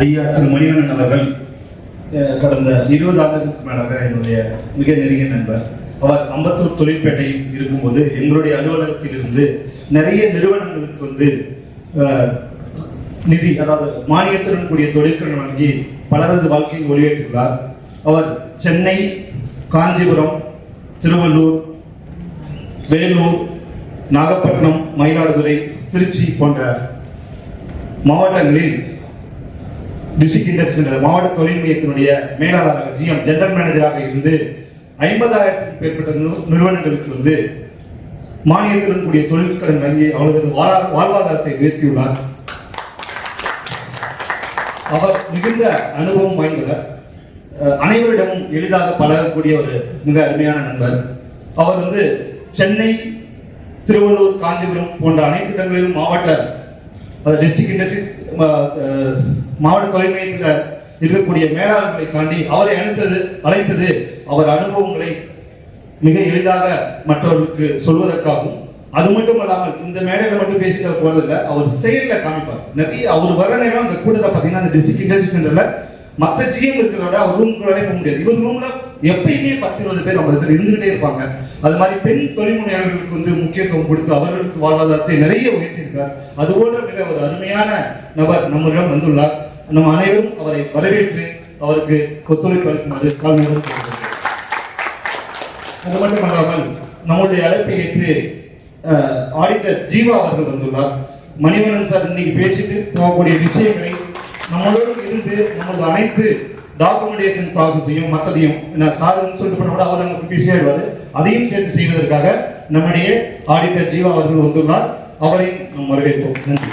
ஐயா திரு மணிவண்ணன் அவர்கள் கடந்த இருபது ஆண்டுகளுக்கு மேலாக என்னுடைய மிக நெருங்கிய நண்பர். அவர் அம்பத்தூர் தொழிற்பேட்டையில் இருக்கும்போது எங்களுடைய அலுவலகத்தில் இருந்து நிறைய நிறுவனங்களுக்கு வந்து நிதி அதாவது மானியத்துடன் கூடிய தொழிற்கடன் வழங்கி பலரது வாழ்க்கையை ஒளியேற்றுள்ளார் அவர் சென்னை காஞ்சிபுரம் திருவள்ளூர் வேலூர் நாகப்பட்டினம் மயிலாடுதுறை திருச்சி போன்ற மாவட்டங்களில் டிஸ்ட்ரிக்ட் இண்டஸ்ட்ரியல் மாவட்ட தொழில் மையத்தினுடைய மேலாளராக ஜிஎம் ஜெனரல் மேனேஜராக இருந்து ஐம்பதாயிரத்துக்கு மேற்பட்ட நிறுவனங்களுக்கு வந்து மானியத்துடன் கூடிய தொழிற்கடன் வழங்கி அவர்களது வாழ்வாதாரத்தை உயர்த்தியுள்ளார். அவர் மிகுந்த அனுபவம் வாய்ந்தவர். அஹ், அனைவரிடமும் எளிதாக பழகக்கூடிய ஒரு மிக அருமையான நண்பர். அவர் வந்து சென்னை திருவள்ளூர் காஞ்சிபுரம் போன்ற அனைத்து இடங்களிலும் மாவட்ட டிஸ்ட்ரிக்ட் இண்டஸ்ட்ரி மாவட்ட தொழில் இருக்கக்கூடிய மேலாளர்களை தாண்டி அவரை அழைத்தது அழைத்தது அவர் அனுபவங்களை மிக எளிதாக மற்றவர்களுக்கு சொல்வதற்காகவும் அது மட்டும் இல்லாமல் இந்த மேடையில் மட்டும் பேசிட்டு போறதில்ல அவர் செயலில் காமிப்பார். நிறைய அவர் வர நேரம் அந்த கூட்டத்தை பார்த்தீங்கன்னா அந்த டிஸ்ட்ரிக்ட் இண்டஸ்ட்ரி சென்டர்ல மற்ற ஜிஎம் இருக்கிறத விட அவர் ரூம்குள்ளே போக முடியாது. இவர் ரூம்ல எப்பயுமே பத்து இருபது பேர் ஐம்பது பேர் இருந்துகிட்டே இருப்பாங்க. அது மாதிரி பெண் தொழில்முனையாளர்களுக்கு வந்து முக்கியத்துவம் கொடுத்து அவர்களுக்கு வாழ்வாதாரத்தை நிறைய உயர்த்தியிருக்கார். அது மிக ஒரு அருமையான நபர் நம்மிடம் வந்துள்ளார். நம்ம அனைவரும் அவரை வரவேற்று அவருக்கு ஒத்துழைப்பு அளிக்குமாறு கால்நடம் அது மட்டுமல்லாமல் நம்முடைய அழைப்பை ஏற்று அஹ், ஆடிட்டர் ஜீவா அவர்கள் வந்துள்ளார். மணிவண்ணன் சார் இன்னைக்கு பேசிட்டு போகக்கூடிய விஷயங்களை நம்மளோடு இருந்து நமது அனைத்து டாக்குமெண்டேஷன் ப்ராசஸையும் மற்றதையும் நான் சார் சொல்லிட்டு பண்ண கூட அவர் நமக்கு பிஸியாயிடுவார் அதையும் சேர்த்து செய்வதற்காக நம்முடைய ஆடிட்டர் ஜீவா அவர்கள் வந்துள்ளார். அவரையும் நாம் வரவேற்போம். நன்றி.